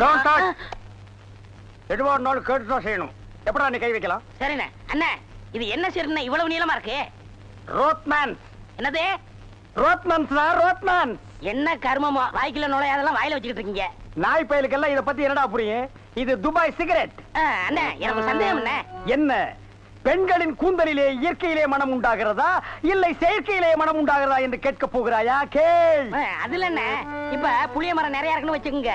Don't touch எதுவா இருந்தாலும் கேட்டு தான் செய்யணும். எப்படா நீ கை வைக்கலாம்? சரிண்ணே. அண்ணே இது என்ன சரிண்ணே இவ்வளவு நீளமா இருக்கு? ரோத்மேன் என்னது? ரோத்மன்ஸ் தான் ரோத்மேன் என்ன கர்மமோ? வாய்க்குள்ள நுழையாதெல்லாம் வாயில வச்சுக்கிட்டு இருக்கீங்க. நாய் பயலுக்கெல்லாம் இத பத்தி என்னடா புரியும்? இது துபாய் சிகரெட். அண்ணே எனக்கு சந்தேகம் என்ன என்ன? பெண்களின் கூந்தலிலே இயற்கையிலே மனம் உண்டாகிறதா? இல்லை செயற்கையிலே மனம் உண்டாகிறதா என்று கேட்க போகிறாயா? கேள். அதுல என்ன இப்ப புளிய மரம் நிறைய இருக்குன்னு வச்சுக்கோங்க.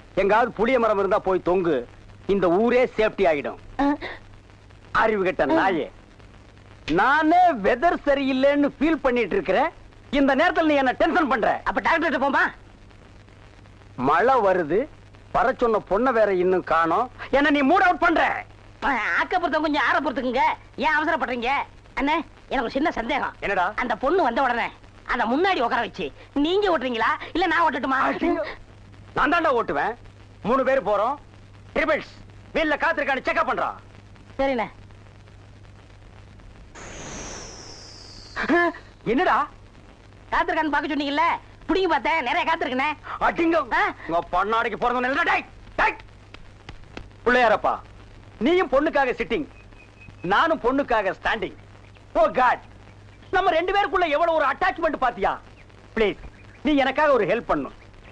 எங்காவது புளிய மரம் இருந்தா போய் தொங்கு. இந்த ஊரே சேஃப்டி ஆகிடும் அறிவு கெட்ட நாயே. நானே வெதர் சரியில்லைன்னு ஃபீல் பண்ணிட்டு இருக்கிறேன். இந்த நேரத்துல நீ என்ன டென்ஷன் பண்ற. அப்ப டாக்டர் போமா மழை வருது. வர சொன்ன பொண்ணை வேற இன்னும் காணோம். என்ன நீ மூட் அவுட் பண்ற. ஆக்கப்புறத்த கொஞ்சம் ஆற பொறுத்துக்குங்க. ஏன் அவசரப்படுறீங்க? அண்ணே எனக்கு சின்ன சந்தேகம். என்னடா? அந்த பொண்ணு வந்த உடனே அந்த முன்னாடி உட்கார வச்சு நீங்க ஓட்டுறீங்களா? இல்ல நான் ஓட்டட்டுமா? நான் தாண்டா ஓட்டுவேன். மூணு பேர் போறோம். ட்ரிபிள்ஸ் வீல்ல காத்திருக்கான்னு செக்அப் பண்றான் சரிண்ணே. என்னடா? காத்திருக்கான்னு பார்க்க சொன்னீங்கல்ல? புடிங்க பார்த்தேன் நிறைய காத்திருக்கனே அடிங்க? உங்க பொண்ணாடிக்கு பிறந்த டேய் டேய். பிள்ளையாரப்பா நீயும் பொண்ணுக்காக சிட்டிங் நானும் பொண்ணுக்காக ஸ்டாண்டிங் ஓ காட் நம்ம ரெண்டு பேருக்குள்ள எவ்வளவு ஒரு அட்டாச்மெண்ட் பாத்தியா? ப்ளீஸ் நீ எனக்காக ஒரு ஹெல்ப் பண்ணும்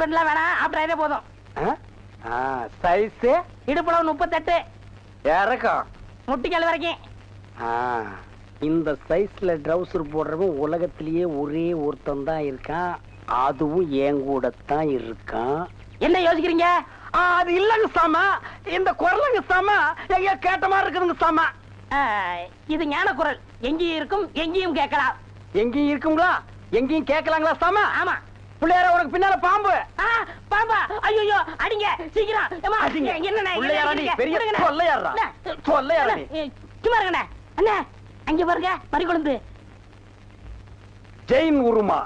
பேண்ட்லாம் வேணாம் ஆப்டர் ஆயிரே போதும் சைஸ் இடுப்புல முப்பத்தெட்டு. இறக்கம். முட்டிக்கால் வரைக்கும். இந்த சைஸ்ல ட்ரவுசர் போடுறவன் உலகத்திலேயே ஒரே ஒருத்தன் தான் இருக்கான். அதுவும் என் கூட தான் இருக்கான். என்ன யோசிக்கிறீங்க? அது இல்லங்க சாமா. இந்த குரலுங்க சாமா எங்க கேட்ட மாதிரி இருக்குதுங்க சாமா. இது ஞான குரல். எங்கேயும் இருக்கும் எங்கேயும் கேட்கலாம். எங்கேயும் இருக்குங்களா? எங்கேயும் கேட்கலாங்களா சாமா? ஆமா. பிள்ளையார உனக்கு பின்னால பாம்பு. பாம்பா. ஐயோ அடிங்க. சீக்கிரம்? என்ன பெரிய அண்ணே, நீ? சும்மா இருங்கண்ணே. அண்ணே அங்க பாருங்க மறிக்குழந்து ஜெயின் உருமா.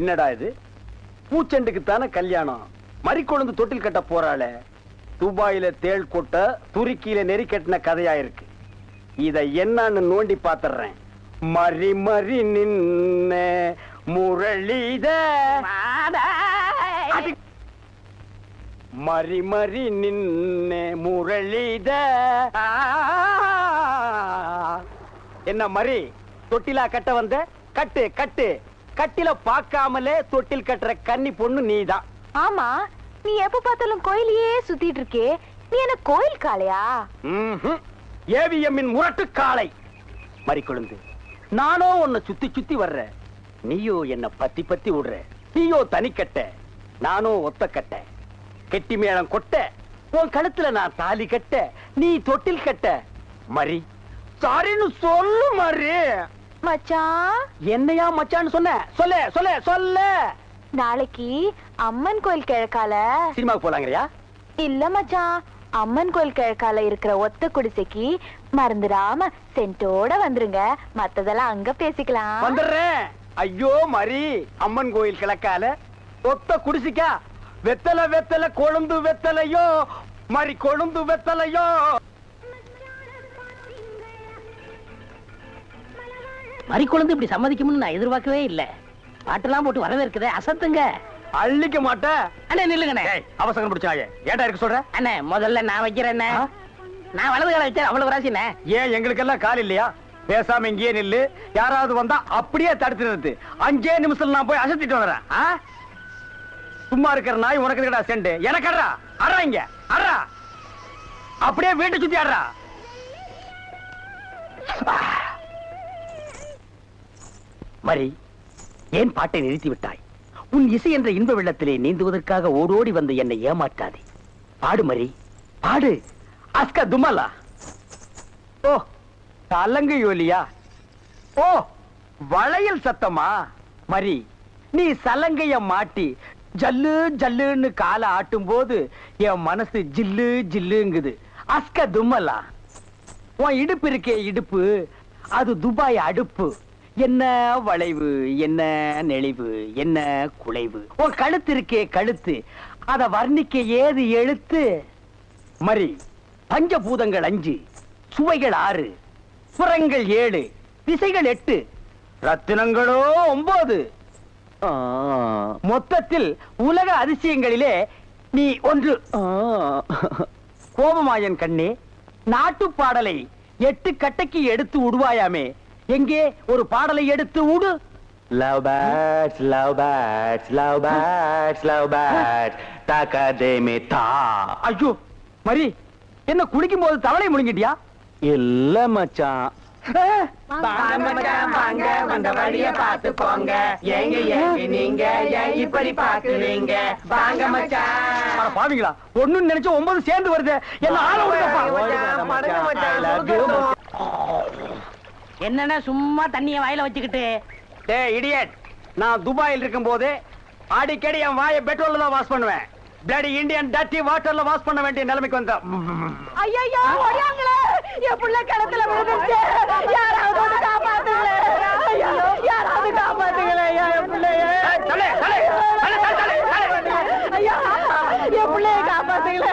என்னடா இது? பூச்செண்டுக்கு தானே கல்யாணம். மறிக்கொழுந்து தொட்டில் கட்ட போறாளே. துபாயில தேள் கொட்ட துருக்கியில நெறி கட்டின கதையா இருக்கு. இத என்னன்னு நோண்டி பாத்துறேன். மறி மறி நின்ன. முரளித. மறி மறி நின்ன முரளித. என்ன மறி? தொட்டிலா கட்ட வந்த? கட்டு கட்டு. கட்டில பார்க்காமலே தொட்டில் கட்டுற கன்னி பொண்ணு நீதான் ஆமா நீ எப்ப பார்த்தாலும் கோயிலையே சுத்திட்டு இருக்கே. நீ என்ன கோயில் காளையா? ஏவிஎம்மின் முரட்டு காளை. மறிக்கொழுந்து. நானோ உன்னை சுத்தி சுத்தி வர்ற நீயோ என்ன பத்தி பத்தி விடுற. நீயோ தனிக்கட்ட நானோ ஒத்த கட்ட. கெட்டி மேளம் கொட்ட. உன் கழுத்துல நான் தாலி கட்ட. நீ தொட்டில் கட்ட. மரி. சாரின்னு சொல்லு மரி. மச்சான் என்னையா மச்சான்னு சொன்ன? சொல்ல சொல்ல சொல்ல. நாளைக்கு அம்மன் கோயில் கிழக்கால. சினிமாவுக்கு போலாங்கறியா? இல்ல மச்சான் அம்மன் கோயில் கிழக்கால இருக்கிற ஒத்த குடிசைக்கு மறந்துடாம சென்ட்டோட வந்துருங்க. மத்ததெல்லாம் அங்க பேசிக்கலாம். வந்துடுறேன். ஐயோ மரி அம்மன் கோயில் கிழக்கால ஒத்த குடிசிக்கா? வெத்தலை வெத்தலை கொழுந்து வெத்தலையோ? மரி கொழுந்து வெத்தலையோ? மறிக்குழந்து இப்படி சம்மதிக்கும்னு நான் எதிர்பார்க்கவே இல்ல. பாட்டெல்லாம் போட்டு வரவேற்குதே அசத்துங்க. அள்ளிக்க மாட்டேன் அண்ணே நில்லுங்கண்ணே. அவசரம் பிடிச்சாயே ஏன்டா இருக்க சொல்ற? அண்ணே முதல்ல நான் வைக்கிறேன் ஆ? நான் வலது கால வச்சேன் அவ்வளவு ராசிண்ணே. ஏன் எங்களுக்கெல்லாம் கால் இல்லையா? பேசாம இங்கேயே நில்லு. யாராவது வந்தா அப்படியே தடுத்து நிறுத்து. அஞ்சே நிமிஷம் நான் போய் அசத்திட்டு வந்துறேன் சும்மா இருக்கிற நாய் உனக்கு இருக்கடா செண்டு எனக்கு அடா அடா இங்க. அடா அப்படியே வீட்டை சுத்தி அட்றா. மரி ஏன் பாட்டை நிறுத்தி விட்டாய்? உன் இசை என்ற இன்ப வெள்ளத்திலே நீந்துவதற்காக ஓடோடி வந்து என்னை ஏமாற்றாதே. பாடு மரி. பாடு. அஸ்கா துமாலா ஓ தலங்கு யோலியா? ஓ வளையல் சத்தமா? மரி நீ சலங்கைய மாட்டி ஜல்லு ஜல்லுன்னு காலை ஆட்டும் போது என் மனசு ஜில்லு ஜில்லுங்குது. அஸ்க தும்மலா? உன் இடுப்பு இருக்கே இடுப்பு அது துபாய் அடுப்பு. என்ன வளைவு என்ன நெளிவு என்ன குலைவு? உன் கழுத்து இருக்கே கழுத்து அத வர்ணிக்க ஏது எழுத்து? மரி பஞ்சபூதங்கள் அஞ்சு சுவைகள் ஆறு. புறங்கள் ஏழு திசைகள் எட்டு ரத்தினங்களோ ஒன்பது மொத்தத்தில் உலக அதிசயங்களிலே நீ ஒன்று. கோபமாயன் கண்ணே நாட்டு பாடலை எட்டு கட்டைக்கு எடுத்து உடுவாயாமே. எங்கே? ஒரு பாடலை எடுத்து உடு. Love birds, love birds, love birds, love birds. Takademi ta. ஐயோ மரி என்ன குளிக்கும் போது தவளை முழுங்கிட்டியா? இல்ல மச்சான். வாங்க வந்த வழிய பார்த்து போங்க. ஏங்க, ஏங்க நீங்க, இப்படி பார்க்கறீங்க? வாங்க மச்சான். பாவீங்களா ஒண்ணுன்னு நினைச்சு ஒன்பது சேர்ந்து வருது. என்ன ஆள. என்னன்னா சும்மா தண்ணிய வாயில வச்சுக்கிட்டு? டேய் இடியட் நான் துபாயில் இருக்கும் போது அடிக்கடி என் வாயை பெட்ரோல்ல தான் வாஷ் பண்ணுவேன். பிளடி இந்தியன் டட்டி வாட்டர்ல வாஷ் பண்ண வேண்டிய நிலைமைக்கு வந்த ஐயோ ஓடியாங்களே. என் புள்ள கிணத்துல விழுந்துச்சு யாராவது வந்து காப்பாத்துங்களே. ஐயோ யாராவது காப்பாத்துங்களே. ஐயா என் பிள்ளைய. தலை, தலை, தலை, தலை, தலை, தலை. ஐயா என் பிள்ளைய காப்பாத்துங்களே.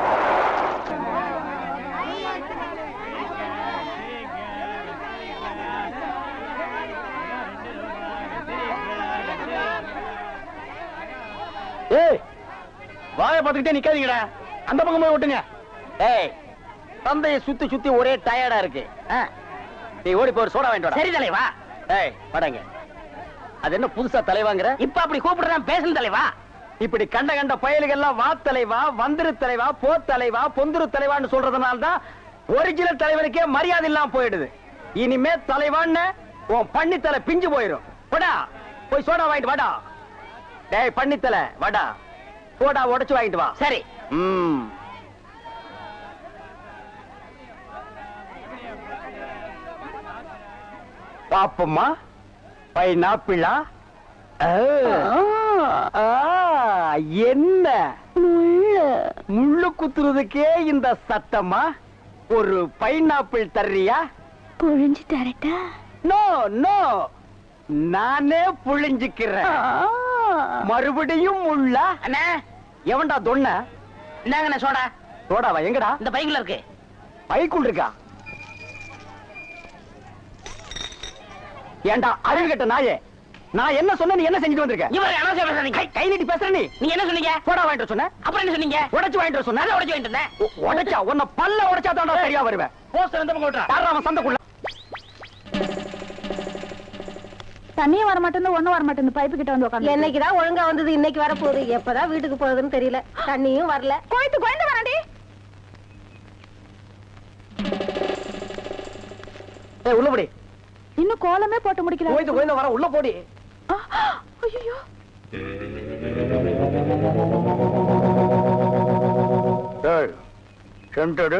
ஏய் வாய பாத்துக்கிட்டே நிக்காதீங்கடா. அந்த பக்கம் போய் விட்டுங்க ஏய் தந்தையை சுத்தி சுத்தி ஒரே டயர்டா இருக்கு. நீ ஓடி போய் சோடா வாங்கிட்டு சரி தலைவா. ஏய் வாடாங்க. அது என்ன புதுசா தலைவாங்கிற? இப்ப அப்படி கூப்பிடுறேன் பேசணும் தலைவா. இப்படி கண்ட கண்ட பயலுகெல்லாம் வா தலைவா வந்திரு தலைவா போ தலைவா பொந்துரு தலைவான்னு சொல்றதுனால தான் ஒரிஜினல் தலைவனுக்கே மரியாதை இல்லாம போயிடுது. இனிமே தலைவான்னு உன் பண்ணித்தலை பிஞ்சு போயிடும் போடா போய் சோடா வாங்கிட்டு வாடா. டேய் பண்ணித்தலை. வாடா. சோடா உடைச்சு வாங்கிட்டு வா. சரி. ம். பாப்பம்மா. பைனாப்பிளா? ஆ, ஆ, என்ன? முள்ளு குத்துறதுக்கே இந்த சத்தமா ஒரு பைனாப்பிள் தர்றியா? புழிஞ்சு தரட்டா? No no. நானே புழிஞ்சுக்கிறேன். மறுபடியும் அண்ணா எவன்டா தொன்ன? இந்தாங்கண்ணா சோடா. சோடாவா எங்கடா? இந்த பைக்குல இருக்கு. பைக்குள் இருக்கா? ஏண்டா அறிவு கட்ட நாயே? நான் என்ன சொன்ன நீ என்ன செஞ்சுட்டு வந்திருக்க? இவர் அனாவசியம் பேசாதீங்க. கை- நீட்டி பேசுற நீ. என்ன சொன்னீங்க? போடா வாங்கிட்டு சொன்ன? அப்புறம் என்ன சொன்னீங்க? உடைச்சு வாங்கிட்டு சொன்ன? உடைச்சு வாங்கிட்டு இருந்தேன் உடைச்சா உன்னை பல்ல உடைச்சா தான்டா சரியா வருவேன். போஸ்டர் வந்து அவன் சந்தைக்குள்ள? தண்ணியும் வர மாட்டேங்குது ஒண்ணும் வர மாட்டேங்குது பைப்பு கிட்ட வந்து உட்காந்து என்னைக்குதான் ஒழுங்கா வந்தது இன்னைக்கு வர போகுது. எப்பதான் வீட்டுக்கு போகுதுன்னு தெரியல. தண்ணியும் வரல. கோயத்து கோயந்து வராண்டி. ஏய் உள்ள போடி. இன்னும் கோலமே போட்டு முடிக்கல. கோயிந்து கோயிந்து வர உள்ள போடி. ஐயோ ஏய் சென்டடு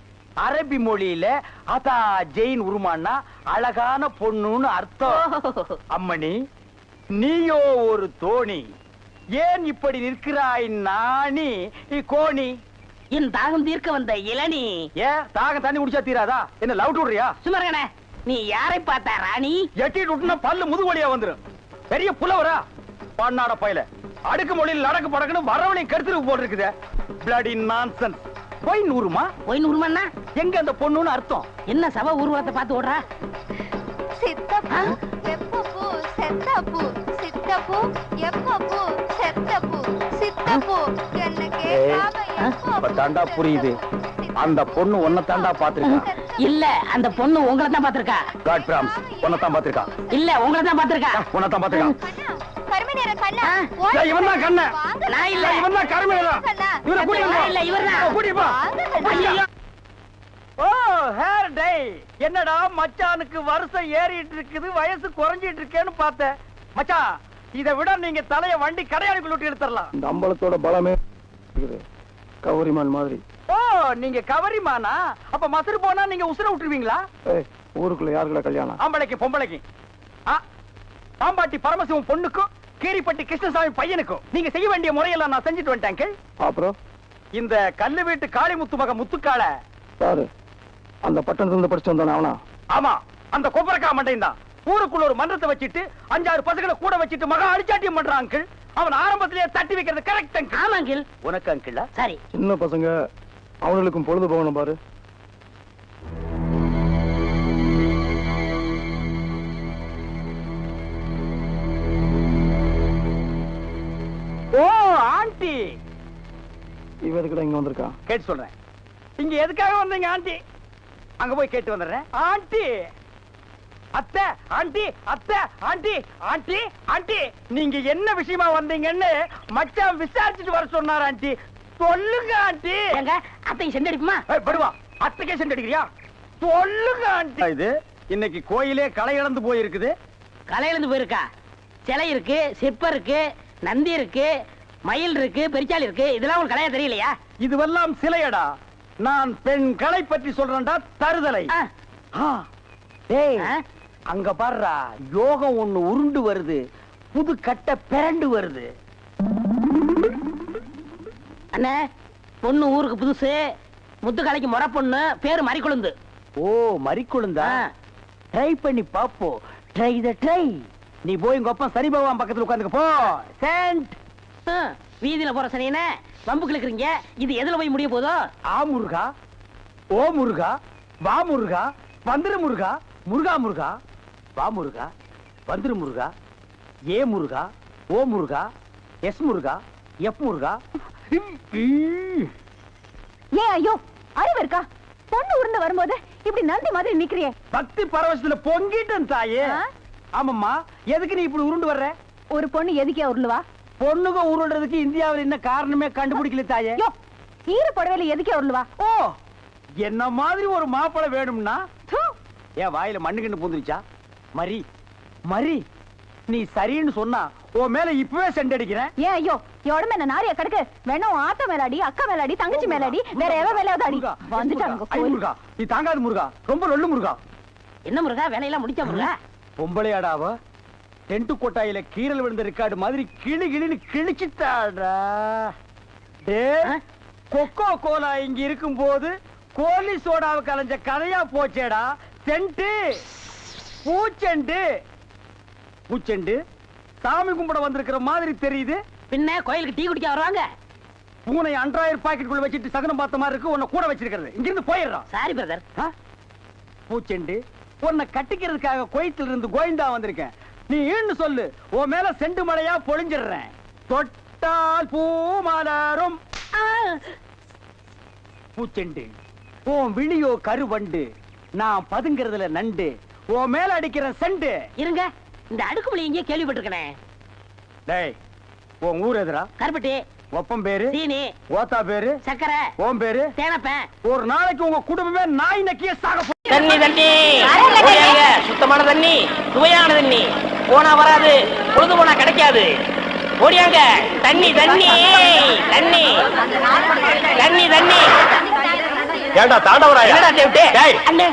அரபி மொழியில அதா ஜெயின் உருமான்னா அழகான பொண்ணுன்னு அர்த்தம். அம்மணி நீயோ ஒரு தோணி ஏன் இப்படி நிற்கிறாய் நாணி? கோணி. என் தாகம் தீர்க்க வந்த இளநீ. ஏன் தாக தண்ணி குடிச்சா தீராதா? என்ன லவ் விடுறியா சுமரகனே நீ யாரை பார்த்தா ராணி? எட்டிட்டு விட்டுனா பல்லு முது வழியா வந்துரும். பெரிய புலவரா? பண்ணாட பையல. அடுக்கு மொழியில் நடக்கு படக்குன்னு வரவழையும் கருத்துருக்கு போட்டிருக்குதே. பிளடி நான்சன்ஸ் போய் நூறுமா போய் நூறுமண்ணா எங்க அந்த பொண்ணுன்னு அர்த்தம். என்ன சப ஊர்வலத்தை பார்த்து ஓடுறா? சித்தப்பு எப்பப்பு செத்தப்பு சித்தப்பு எப்பப்பு செத்தப்பு சித்தப்பு. என்ன கேட்காம தாண்டா புரியுது. அந்த பொண்ணு உன்னை தாண்டா பாத்திருக்கா இல்ல அந்த பொண்ணு உங்களை தான் பாத்திருக்கா காட் பிராம்ஸ் உன்னை தான் பாத்திருக்கா இல்ல உங்களை தான் பாத்திருக்கா உன்னை தான் பாத்திருக்கா இவன் தான். வாங்க நான் இல்ல. இவன் தான் கருமையா கண்ணா. இவரை போ. இல்ல, இவர்தான். இவரை கூட்டிட்டு போ. கண்ணா. ஓ ஹேர் டை என்னடா மச்சானுக்கு வருஷம் ஏறிட்டு இருக்குது வயசு குறைஞ்சிட்டு இருக்கேன்னு பார்த்தேன் மச்சான் இதை விட நீங்க தலைய வண்டி கடையாளுக்குள்ள விட்டு எடுத்துடலாம் இந்த அம்பலத்தோட பலமே கௌரிமான் மாதிரி ஓ நீங்க கவரிமானா அப்ப மசுறு போனா நீங்க உசுர விட்டுருவீங்களா ஊருக்குள்ள யாருக்குள்ள கல்யாணம் ஆம்பளைக்கு பொம்பளைக்கு ஆ, பாம்பாட்டி பரமசிவம் பொண்ணுக்கும் கீரிப்பட்டி கிருஷ்ணசாமி பையனுக்கும் நீங்க செய்ய வேண்டிய முறையெல்லாம் நான் செஞ்சுட்டு வந்துட்டேன். அப்புறம்? இந்த கல்லு வீட்டு காளிமுத்து மக முத்துக்கால சாரு அந்த பட்டணத்துல இருந்து படிச்சு வந்தானே அவனா? ஆமா அந்த கொப்பரக்கா மண்டையும் தான். ஊருக்குள்ள ஒரு மன்றத்தை வச்சிட்டு அஞ்சாறு பசங்களை கூட வச்சிட்டு மகா அடிச்சாட்டியம் பண்றான் அங்கிள். அவன் ஆரம்பத்திலேயே தட்டி வைக்கிறது கரெக்ட் ஆமா அங்கிள். உனக்கு அங்கிள்? சரி. சின்ன பசங்க அவனுங்களுக்கும் பொழுது போகணும் பாரு. ஆண்டி. இவ எதுக்குடா இங்க வந்திருக்கான் கேட்டு சொல்றேன். இங்க எதுக்காக வந்தீங்க ஆண்டி? அங்க போய் கேட்டு வந்துடுறேன். ஆண்டி. அத்தை ஆண்டி அத்தை ஆண்டி ஆண்டி ஆண்டி. நீங்க என்ன விஷயமா வந்தீங்கன்னு மச்சான் விசாரிச்சுட்டு வர சொன்னார் ஆண்டி. சொல்லுங்க ஆண்டி. எங்க அத்தையும் செண்டு ஏய், படுவா. அப்ளிகேஷன் அடிக்கிறியா? சொல்லுங்க ஆண்டி. இது இன்னைக்கு கோயிலே களை இழந்து போயிருக்குது. கலையில இருந்து போயிருக்கா? சிலை இருக்கு சிற்பம் இருக்கு நந்தி இருக்கு மயில் இருக்கு பெரிச்சாலி இருக்கு இதெல்லாம் உங்களுக்கு கலையா தெரியலையா? இதுவெல்லாம் சிலையடா. நான் பெண் கலை பற்றி சொல்றேன்டா தருதலை. டேய் அங்க பாருடா யோகம் ஒண்ணு உருண்டு வருது புது கட்ட பிறண்டு வருது. அண்ணே பொண்ணு ஊருக்கு புதுசு முத்துக்கலைக்கு முறை பொண்ணு பேரு மறிக்குழுந்து. ஓ மறிக்குழுந்தா. ட்ரை பண்ணி பாப்போம் ட்ரை த ட்ரை நீ போய் உங்க அப்பா சனி பகவான் பக்கத்துல உட்காந்துக்க போ. சென்ட் ஆ, வீதியில போற சனியனே வம்பு கிழக்குறீங்க இது எதுல போய் முடிய போதோ? ஆ முருகா. ஓ முருகா. வா முருகா. வந்துரு முருகா. முருகா முருகா. வா முருகா. வந்துரு முருகா. ஏ முருகா. ஓ முருகா. எஸ் முருகா. எஃப் முருகா. ஏன் ஐயோ அறிவு இருக்கா? பொண்ணு உருண்டு வரும்போது இப்படி நந்தி மாதிரி நிக்கிறியே. பக்தி பரவசத்துல பொங்கிட்டேன் தாயே? ஆமாம்மா. எதுக்கு நீ இப்படி உருண்டு வர்ற? ஒரு பொண்ணு எதுக்கே உருளுவா பொண்ணுங்க உருள்றதுக்கு இந்தியாவில் என்ன காரணமே கண்டுபிடிக்கல தாயே? ஈர புடவையில எதுக்கே உருளுவா? ஓ என்ன மாதிரி ஒரு மாப்பிளை வேணும்னா? ஏன் வாயில மண்ணு கிண்ணு பூந்துருச்சா? மரி மரி நீ சரின்னு சொன்னா உன் மேல இப்பவே செண்டடிக்கிறேன் ஏன் ஐயோ என் உடம்பு என்ன நாரியா கிடக்கு? வேணா உன் ஆத்த மேலாடி அக்கா மேலாடி தங்கச்சி மேலாடி வேற எவ மேலாவது அடி. வந்துட்டாங்க முருகா நீ தாங்காது முருகா ரொம்ப லொல்லு முருகா. என்ன முருகா வேலையெல்லாம் முடிச்ச முருகா? பொம்பளையாடாவ டென்ட் கொட்டாயில கீரல் விழுந்த ரெக்கார்டு மாதிரி கிளி கிளின்னு கிழிச்சிட்டாடா. டே? கொக்கோ கோலா இங்க இருக்கும் போது கோலி சோடாவை கலைஞ்ச கதையா போச்சேடா. சென்ட்டு பூச்செண்டு. பூச்செண்டு சாமி கும்பிட வந்திருக்கிற மாதிரி தெரியுது. பின்ன கோயிலுக்கு டீ குடிக்க வருவாங்க. பூனை அன்றாயிரம் பாக்கெட்டுக்குள்ள வச்சுட்டு சகனம் பார்த்த மாதிரி இருக்கு உன்னை கூட வச்சிருக்கிறது. இங்கிருந்து போயிடுறான் சாரி பிரதர்? பூச்செண்டு உன்னை கட்டிக்கிறதுக்காக கோயத்துல இருந்து கோயந்தா வந்திருக்கேன். நீ ஈன்னு சொல்லு. உன் மேல செண்டு மழையா பொழிஞ்சிடுறேன். தொட்டால் பூ மலரும். பூச்செண்டு. உன் விழியோ கருவண்டு. நான் பதுங்கிறதுல நண்டு. உன் மேல அடிக்கிற செண்டு. இருங்க. இந்த அடுக்குமொழி எங்கேயோ கேள்விப்பட்டிருக்கேன். டேய் உன் ஊர் எதுரா கருப்பட்டி. ஒப்பம் பேரு? சீனி. ஓத்தா பேரு? சக்கரை ஓம் பேரு? தேனப்பேன் ஒரு நாளைக்கு உங்க குடும்பமே நாய் நக்கிய சாக தண்ணி தண்ணி. சுத்தமான தண்ணி. சுவையான தண்ணி. போனா வராது பொழுது போனா கிடைக்காது. ஓடியாங்க. தண்ணி தண்ணி தண்ணி தண்ணி தண்ணி. ஏண்டா தாண்டவராயா? என்னடா தேவிட்டு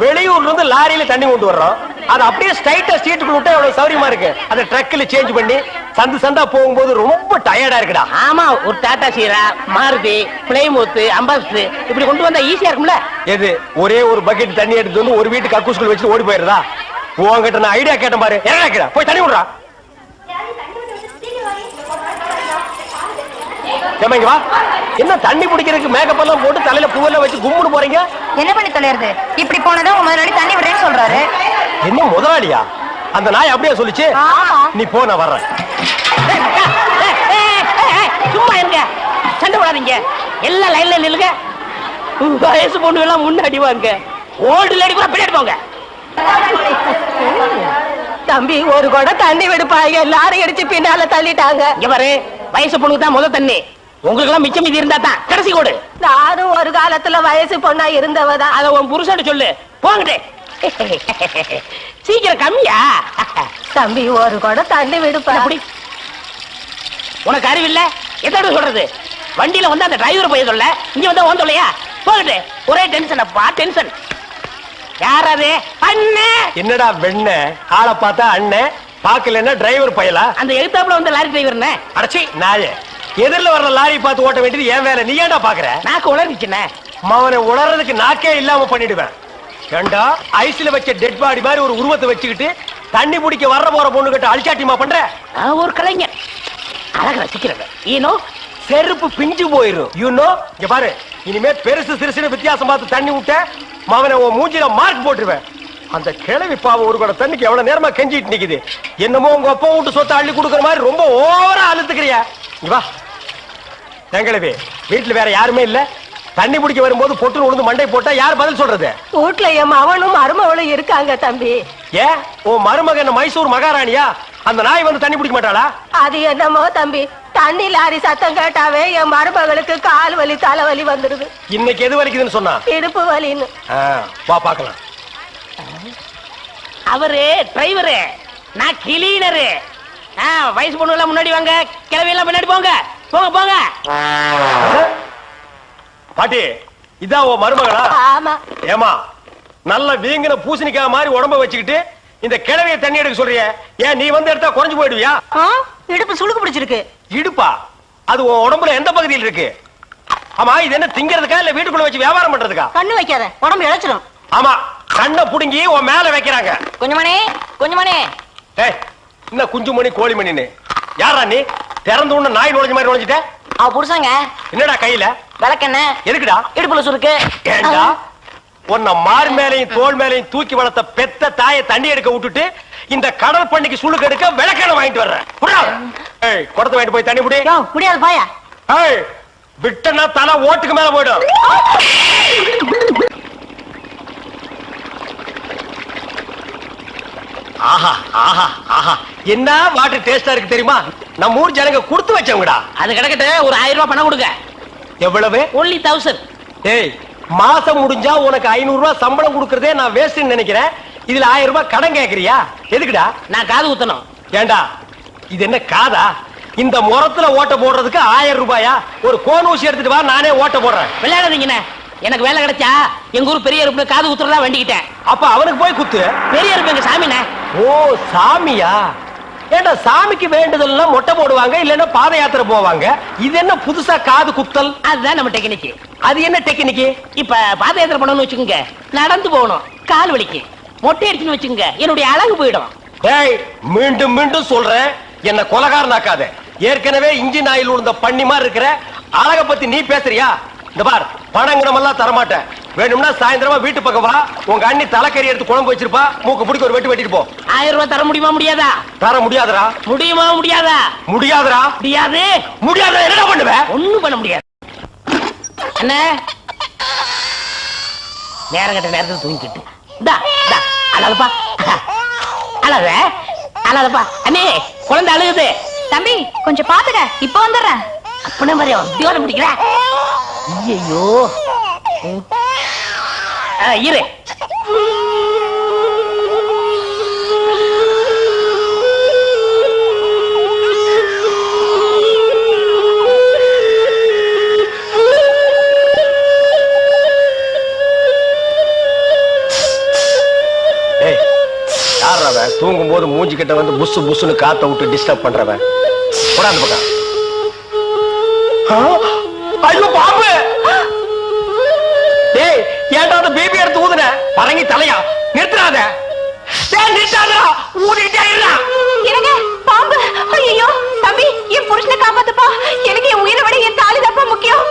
வெளியூர்ல இருந்து லாரியில தண்ணி கொண்டு வர்றோம். அது அப்படியே ஸ்ட்ரைட்டா சீட்டுக்குள்ள விட்டா எவ்வளவு சௌரியமா இருக்கு? அதை ட்ரக்ல சேஞ்ச் பண்ணி சந்து சந்தா போகும்போது ரொம்ப டயர்டா இருக்குடா. ஆமா ஒரு டாடா சீரா மாருதி பிளைமூத் அம்பாஸ்டர் இப்படி கொண்டு வந்தா ஈஸியா இருக்கும்ல? எது? ஒரே ஒரு பக்கெட் தண்ணி எடுத்து வந்து ஒரு வீட்டு கக்கூஸ்குள்ள வச்சு ஓடி போயிருதா உன்கிட்ட நான் ஐடியா கேட்டேன் பாரு. என்ன கேடா போய் தண்ணி விடுறா ஏம்மா, இங்க வா. என்ன தண்ணி பிடிக்கிறதுக்கு மேக்கப் எல்லாம் போட்டு தலையில பூவெல்லாம் வச்சு கும்முன்னு போறீங்க? என்ன பண்ணி தொலைறது இப்படி போனதும் உங்க முதலாளி தண்ணி விடுறேன்னு சொல்றாரு. என்ன முதலாளியா? அந்த நாய் அப்படியே சொல்லுச்சு. நீ போ நான் வர்றேன். சும்மா இருங்க. சண்டை போடாதீங்க. எல்லாம் லைன்ல நில்லுங்க. வயசு பொண்ணு எல்லாம் முன்னாடி வாங்க. ஓல்டு லேடி கூட பின்னாடி போங்க. தம்பி ஒரு குடம் தண்ணி விடுப்பாங்க. லாரி அடிச்சு பின்னால தள்ளிட்டாங்க. இங்க பாரு வயசு பொண்ணுக்கு தான் முத தண்ணி. உங்களுக்கு எல்லாம் மிச்சம் மீதி இருந்தா தான். கடைசி கோடு. நானும் ஒரு காலத்துல வயசு பொண்ணா இருந்தவதான் அத உன் புருஷன் சொல்லு. போங்கடே சீக்கிரம் கம்மியா. தம்பி ஒரு குடம் தண்ணி விடுப்பா. அப்படி உனக்கு அறிவு இல்ல? எத்தனை சொல்றது? வண்டியில வந்து அந்த டிரைவர் போய் சொல்ல. இங்க வந்து போகட்டு ஒரே டென்ஷன் அப்பா டென்ஷன் யார் அது அண்ணே! என்னடா வெண்ண? ஆளை பார்த்தா அண்ணன் பாக்கலன்னா டிரைவர் பயலா? அந்த எழுத்தாப்புல வந்து லாரி டிரைவர்னே அடச்சி நாயே. எதிரில வர்ற லாரி பார்த்து ஓட்ட வேண்டியது ஏன் வேலை. நீ ஏன்டா பாக்குற நாக்கு உளறிச்சுண்ணே அவனை உணர்றதுக்கு நாக்கே இல்லாம பண்ணிடுவேன். ஏண்டா ஐஸ்ல வச்ச டெட் பாடி மாதிரி ஒரு உருவத்தை வச்சுக்கிட்டு தண்ணி பிடிக்க வர்ற போற பொண்ணு கிட்ட அழிச்சாட்டிமா பண்ற? நான் ஒரு கலைஞர் அழக ரசிக்கிறவன். ஈனோ செருப்பு பிஞ்சு போயிரும் யூ நோ இங்க பாரு. இனிமே பெருசு சிறுசுன்னு வித்தியாசம் பார்த்து தண்ணி விட்ட மவனை உன் மூஞ்சில மார்க் போட்டுருவேன். அந்த கிழவி பாவம் ஒரு கூட தண்ணிக்கு எவ்வளவு நேரமா கெஞ்சிட்டு நிக்குது. என்னமோ உங்க அப்பா வீட்டு சொத்தை அள்ளி கொடுக்குற மாதிரி ரொம்ப ஓவரா அழுத்துக்கிறியா. இங்க வா. எங்களவே வீட்டுல வேற யாருமே இல்ல? தண்ணி பிடிக்க வரும்போது பொட்டுன்னு உழுந்து மண்டை போட்டா யார் பதில் சொல்றது? வீட்டுல என் மவனும் மருமவளும் இருக்காங்க தம்பி. ஏன்? உன் மருமகன் மைசூர் மகாராணியா? அந்த நாய் வந்து தண்ணி பிடிக்க மாட்டாளா? அது என்னமோ தம்பி. தண்ணி லாரி சத்தம் கேட்டாவே என் மருமகளுக்கு கால் வலி தலைவலி வந்துடுது இன்னைக்கு எது வலிக்குதுன்னு சொன்னா? இடுப்பு வலின்னு. ஆ, வா பார்க்கலாம். அவரு டிரைவரு நான் கிளீனரு. ஆ, வயசு பொண்ணு எல்லாம் முன்னாடி வாங்க. கிளவி எல்லாம் பின்னாடி போங்க. போங்க போங்க. பாட்டி இதான் உன் மருமகளா? ஆமா. ஏமா நல்ல வீங்கின பூசணிக்காய் மாதிரி உடம்ப வச்சுக்கிட்டு இந்த கிழவிய தண்ணி எடுக்க சொல்றிய? ஏன் நீ வந்து எடுத்தா குறைஞ்சு போயிடுவியா? இடுப்பு சுளுக்கு பிடிச்சிருக்கு. இடுப்பா. அது உன் உடம்புல எந்த பகுதியில் இருக்கு? ஆமா இது என்ன திங்கிறதுக்கா இல்ல வீட்டுக்குள்ள வச்சு வியாபாரம் பண்றதுக்கா? கண்ணு வைக்காத உடம்பு இழைச்சிடும் ஆமா கண்ணை புடுங்கி உன் மேல வைக்கிறாங்க. கொஞ்சமணி கொஞ்சமணி ஏய் என்ன குஞ்சுமணி கோழிமணின்னு? யாரா நீ? திறந்து உடனே நாய் நுழைஞ்ச மாதிரி நுழைஞ்சிட்ட? அவ புருஷங்க. என்னடா கையில? விளக்கெண்ண. எதுக்குடா? இடுப்புல சுருக்கு. ஏண்டா? உன்னை மார் மேலையும் தோல் மேலையும் தூக்கி வளர்த்த பெத்த தாயை தண்ணி எடுக்க விட்டுட்டு இந்த கடல் பண்ணிக்கு சுளுக்கு எடுக்க விளக்கெண்ண வாங்கிட்டு வர்றேன். குடத்தை வாங்கிட்டு போய் தண்ணி புடி முடியாது பாயா. ஏய் விட்டனா தலை ஓட்டுக்கு மேல போயிடும். ஆஹா ஆஹா ஆஹா. என்ன வாட்டர் டேஸ்டா இருக்கு தெரியுமா? நம்ம ஊர் ஜனங்க கொடுத்து வச்சவங்கடா. அது கிடக்கட்டு ஒரு ஆயிரம் ரூபாய் பணம் கொடுங்க. எவ்வளவு? ஒன்லி தௌசண்ட் ஏய் மாசம் முடிஞ்சா உனக்கு ஐநூறு ரூபாய் சம்பளம் கொடுக்கறதே நான் வேஸ்ட்னு நினைக்கிறேன். இதுல ஆயிரம் ரூபாய் கடன் கேக்குறியா? எதுக்குடா? நான் காது குத்தணும். ஏண்டா? இது என்ன காதா? இந்த முறத்துல ஓட்ட போடுறதுக்கு ஆயிரம் ரூபாயா? ஒரு கோன் ஊசி எடுத்துட்டு வா நானே ஓட்ட போடுறேன். விளையாடாதீங்கண்ணே எனக்கு வேலை கிடைச்சா எங்க ஊர் பெரிய அருப்புல காது குத்துறதா வேண்டிக்கிட்டேன். அப்ப அவனுக்கு போய் குத்து. பெரிய அருப்பு எங்க சாமிண்ணே ஓ சாமியா? ஏண்டா சாமிக்கு வேண்டுதல்லாம் மொட்டை போடுவாங்க இல்லன்னா பாத யாத்திரை போவாங்க? இது என்ன புதுசா காது குத்தல்? அதுதான் நம்ம டெக்னிக்கு அது என்ன டெக்னிக்கு இப்ப பாத யாத்திரை பண்ணணும்னு வச்சுக்கோங்க. நடந்து போகணும். கால் வலிக்கு. மொட்டை அடிச்சுன்னு வச்சுக்கோங்க. என்னுடைய அழகு போயிடும். டேய் மீண்டும் மீண்டும் சொல்றேன் என்ன கொலகாரனாக்காத. ஏற்கனவே இன்ஜின் ஆயில் உழுந்த பண்ணி மாதிரி இருக்கிற அழக பத்தி நீ பேசுறியா? இந்த பார் பணங்கனமெல்லாம் தரமாட்டேன். வேணும்னா சாயந்தரமா வீட்டு பக்கம் வா. உங்க அண்ணி தலைக்கறி எடுத்து குழம்பு வச்சிருப்பா. மூக்கு பிடிக்க ஒரு வெட்டி வெட்டிட்டு போ. ஆயிரம் ரூபாய் தர முடியுமா முடியாதா? தர முடியாதுடா. முடியுமா முடியாதா? முடியாதுடா. முடியாது. முடியாத என்னடா பண்ணுவ? ஒண்ணும் பண்ண முடியாது. அண்ணே நேரம் கட்ட நேரத்துல தூங்கிக்கிட்டு. இந்தா அழகப்பா அழக அழகப்பா அண்ணே குழந்தை அழுகுது. தம்பி கொஞ்சம் பாத்துக்க இப்ப வந்துடுறேன். அப்பனே மாதிரி உத்தியோகம் பிடிக்கிற. ஐயோ இரு. யார் தூங்கும் போது மூஞ்சி கிட்ட வந்து புசு புஷுன்னு காத்த விட்டு டிஸ்டர்ப் பண்றவன் போடா பக்கம் ஐயோ பாம்பு டேய் ஏன்டா அந்த பேபி எடுத்து ஊதுன? பரங்கி தலையா? நிறுத்துறாத. டேய் நிறுத்தாதா ஊதிட்டே இருடா. எனக்கு பாம்பு? ஐயோ தம்பி என் புருஷனை காப்பாத்துப்பா. எனக்கு என் உயிரை விட என் தாலி தப்பா முக்கியம்.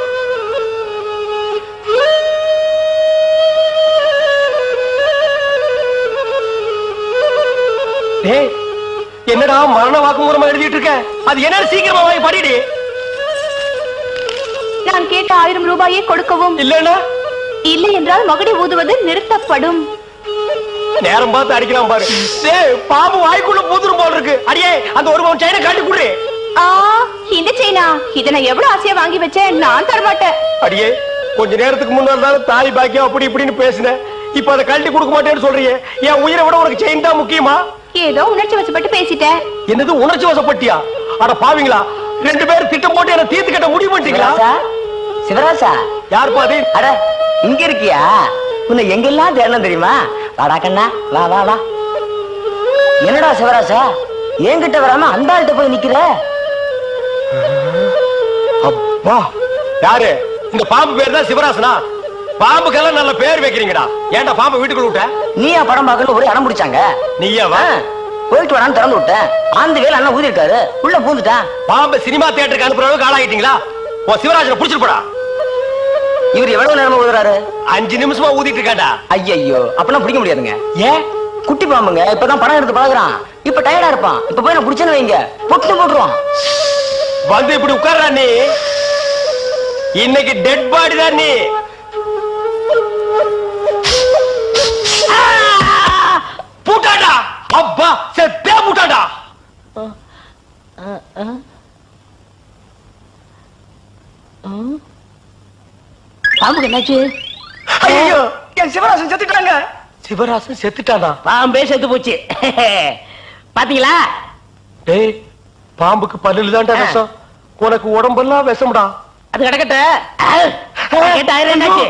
டேய் என்னடா மரண வாக்குமூலமா எழுதிட்டு இருக்க? அது என்னன்னு சீக்கிரமா வாங்கி படிடி. நான் கேட்ட ஆயிரம் ரூபாயை கொடுக்கவும் இல்லன்னா? இல்லை என்றால் மகுடி ஊதுவது நிறுத்தப்படும். நேரம் பார்த்து அடிக்கலாம் பாரு. டேய் பாம்பு வாய்க்குள்ள பூத்துரும் போல இருக்கு. அடியே அந்த ஒரு பவுன் செயினை காட்டி குடுறே ஆ இந்த செயினா இதை நான் எவ்வளவு ஆசையா வாங்கி வச்சேன்? நான் தரமாட்டேன். அடியே கொஞ்ச நேரத்துக்கு முன்னாடி தாலி பாக்கியம் அப்படி இப்படின்னு பேசினேன் இப்ப அதை கழட்டி கொடுக்க மாட்டேன்னு சொல்றியே. என் உயிரை விட உனக்கு செயின் தான் முக்கியமா? ஏதோ உணர்ச்சி வசப்பட்டு பேசிட்டேன் என்னது உணர்ச்சி வசப்பட்டியா? அட பாவீங்களா? ரெண்டு பேரும் திட்டம் போட்டு என்ன தீர்த்து கட்ட முடிவு பண்ணிட்டீங்களா சிவராசா யார் பாதி? அட இங்க இருக்கியா? உன்னை எங்கெல்லாம் தேடணும் தெரியுமா? வாடா கண்ணா வா வா வா. என்னடா சிவராசா? என்கிட்ட வராம அந்த ஆள்கிட்ட போய் நிக்கிற? அப்பா யாரு? இந்த பாம்பு பேர் தான் சிவராசனா? பாம்புக்கெல்லாம் நல்ல பேர் வைக்கிறீங்கடா. ஏன்டா பாம்பு வீட்டுக்குள்ள விட்ட? நீயா படம் பார்க்கணும் ஒரே இடம் பிடிச்சாங்க. நீயா வா. போயிட்டு வரான்னு திறந்து விட்டேன். ஆந்து வேலை அண்ணன் ஊதி இருக்காரு. உள்ள பூந்துட்டான் பாம்பு சினிமா தியேட்டருக்கு அனுப்புற அளவுக்கு ஆளாயிட்டீங்களா உன் சிவராஜனை புடிச்சிட்டு போடா. இவர் எவ்வளவு நேரமா ஊதுறாரு? அஞ்சு நிமிஷமா ஊதிட்டு இருக்காண்டா ஐயையோ அப்பெல்லாம் பிடிக்க முடியாதுங்க. ஏன் குட்டி பாம்புங்க இப்பதான் படம் எடுத்து பழகுறான் இப்ப டயர்டா இருப்பான். இப்ப போய் நான் பிடிச்சேன்னு வைங்க. பொட்டு போட்டுருவான். வந்து இப்படி உட்கார்றா நீ. இன்னைக்கு டெட் பாடி தான் நீ. பூட்டாடா அப்பா செத்தே பூட்டாடா பாம்புக்கு என்னாச்சு? ஐயோ என் சிவராசன் செத்துட்டாங்க. சிவராசன் செத்துட்டானா? பாம்பே செத்து போச்சு. பாத்தீங்களா? டேய் பாம்புக்கு பல்லுல தான்டா விஷம். உனக்கு உடம்பெல்லாம் விஷம்டா. அது கிடக்கட்ட கேட்ட ஆயிரம் என்னாச்சு?